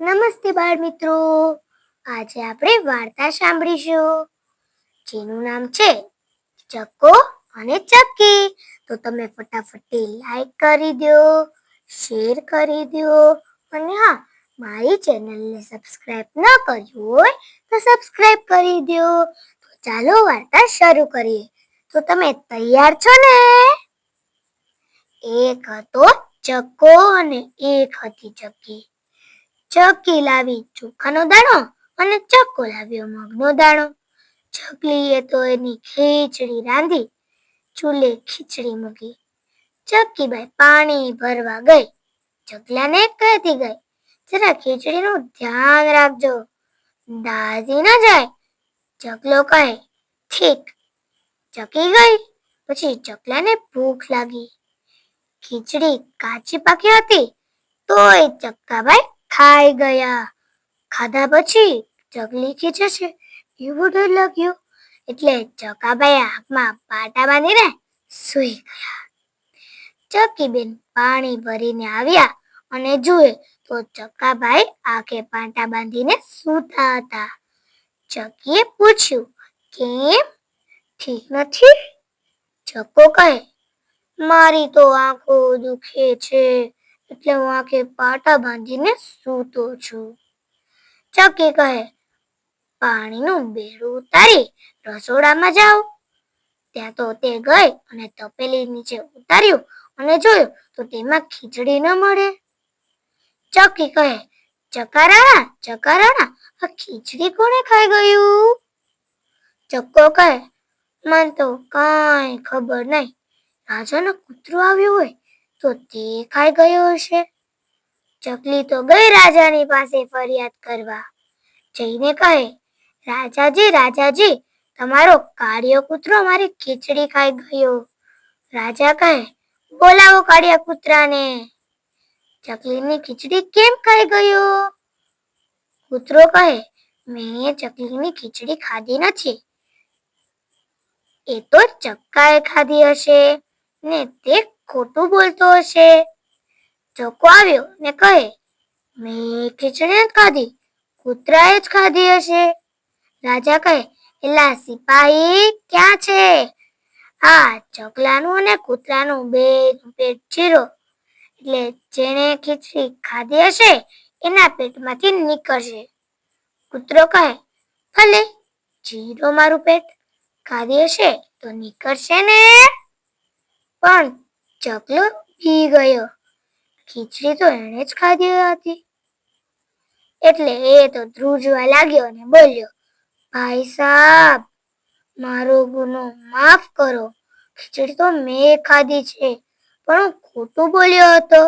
નમસ્તે બાળ મિત્રો આજે આપણે વાર્તા સાંભળીશું, જેનું નામ છે ચક્કો અને ચક્કી. તો તમે ફટાફટ લાઈક કરી દો શેર કરી દો અને હા, મારી ચેનલને સબસ્ક્રાઇબ ન કર્યું હોય તો સબસ્ક્રાઇબ કરી દો. તો ચાલો વાર્તા શરૂ કરીએ. તો તમે તૈયાર છો ને? એક હતો ચક્કો અને એક હતી ચક્કી. ચક્કી લાવી ચોખાનો દાણો અને ચક્કો લાવ્યો મગનો દાણો. ચકલીએ તો એની ખીચડી રાંધી, ચૂલે ખીચડી મૂકી. ચક્કીબાઈ પાણી ભરવા ગઈ. ચકલાને કહેતી ગઈ, જરા ખીચડીનું ધ્યાન રાખજો. દાઝી ન જાય. ચકલો કહે, ઠીક. ચકી ગઈ, પછી ચકલાને ભૂખ લાગી. ખીચડી કાચી પાકી હતી, તોય ચક્કાભાઈ ખાઈ ગયા. ખાધા પછી ચકલી ખીચે છે. એવું ડર લાગ્યું. એટલે ચકાભાઈ આંખમાં પાટા બાંધીને સૂઈ ગયા. ચકીબેન પાણી ભરીને આવ્યા અને જુએ તો ચકાભાઈ આંખે પાટા બાંધીને સૂતા હતા. ચકીએ પૂછ્યું, કેમ? ઠીક નથી? ચકો કહે, મારી તો આંખો દુખે છે. એટલે હું આંખે પાટા બાંધીને સૂતો છું. ચકી કહે, પાણીનું બેડું ઉતારી રસોડામાં જાઓ. ત્યાં તો તે ગઈ અને તપેલી નીચે ઉતાર્યું અને જોયું તો તેમાં ખીચડી ન મળે. ચકી કહે, ચકારાણા ચકારાણા, આ ખીચડી કોણે ખાઈ ગયું? ચક્કો કહે, મને તો કાંઈ ખબર નહીં. રાજાનો કૂતરો આવ્યો હોય તો તે ખાઈ ગયો હશે. ચકલી તો ગઈ રાજાની પાસે ફરિયાદ કરવા. જઈને કહે, રાજાજી રાજાજી, તમારો કાળિયો કૂતરો મારી ખીચડી ખાઈ ગયો. રાજા કહે, બોલાવો કાળિયા કૂતરાને ચકલીની ખીચડી કેમ ખાઈ ગયો? કૂતરો કહે, મેં ચકલીની ખીચડી ખાધી નથી. એ તો ચક્કાએ ખાધી હશે ને તે ખોટું બોલતો હશે? ચોકો આવ્યો ને કહે, મેં ખીચડી ખાધી, કૂતરાએ જ ખાધી હશે. રાજા કહે, એલા સિપાહી ક્યાં છે? આ ચકલાનું અને કૂતરાનું બે પેટ ચીરો એટલે જેણે ખીચડી ખાધી હશે, એના પેટમાંથી નીકળશે. કૂતરો કહે, ભલે ચીરો મારું પેટ ખાધી હશે તો નીકળશે ને? પણ ચકલો પી ગયો. ખીચડી તો એણે જ ખાધી હતી. એટલે એ તો ધ્રુજવા લાગ્યો અને બોલ્યો, ભાઈ સાહેબ મારો ગુનો માફ કરો. ખીચડી તો મેં ખાધી છે, પણ હું ખોટું બોલ્યો હતો.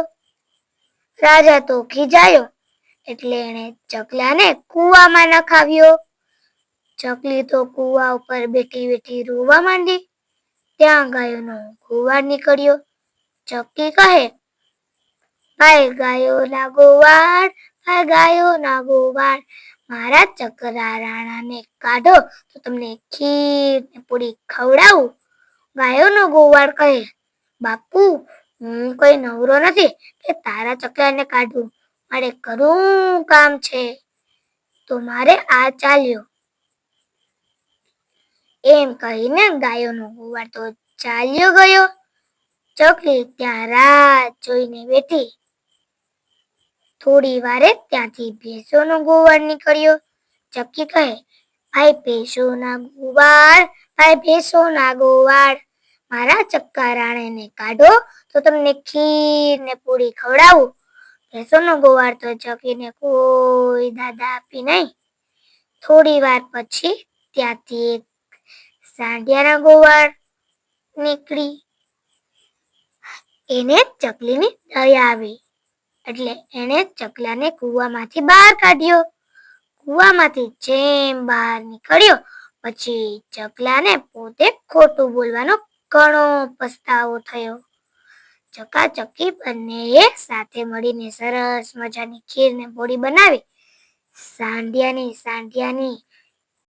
રાજા તો ખીજાયો, એટલે એણે ચકલાને કૂવામાં નખાવ્યો. ચકલી તો કૂવા ઉપર બેઠી બેઠી રોવા માંડી. ત્યાં ગાયોનો કૂવા નીકળ્યો. ચક્કી કહે. ભાઈ ગાયો ના ગોવાળ ભાઈ ગાયો ના ગોવાળ મારા ચકરા રાણાને કાઢો, તો તમને ખીર ને પૂરી ખવડાવું. ગાયોનો ગોવાળ કહે, બાપુ, હું કોઈ નવરો નથી કે તારા ચકરાને કાઢું. મારે કરું કામ છે, તો મારે આ ચાલ્યો. એમ કહીને ગાયોનો ગોવાળ તો ચાલ્યો ગયો. ચકલી ત્યાં રાહ જોઈને બેઠી. થોડી વારે ત્યાંથી ભેંસોનો ગોવાર નીકળ્યો. ચક્કી કહે, ભાઈ, ભેંસોના ગોવાર, ભાઈ, ભેંસોના ગોવાર. મારા ચક્કા રાણીને કાઢો, તો તમને ખીર ને પૂરી ખવડાવું. ભેંસોનો ગોવાળ તો ચકીને કોઈ દાદા આપી નહીં. થોડી વાર પછી ત્યાંથી એક સાંઢિયાના ગોવાર નીકળી. એને ચકલીની દયા આવી. એટલે એણે ચકલાને કૂવામાંથી બહાર કાઢ્યો. કૂવામાંથી જેમ બહાર નીકળ્યો, પછી ચકલાને પોતે ખોટું બોલવાનો ઘણો પસ્તાવો થયો. ચકાચકી બંનેએ સાથે મળીને સરસ મજાની ખીરને પોળી બનાવી. સાંઢિયાની સાંઢિયાની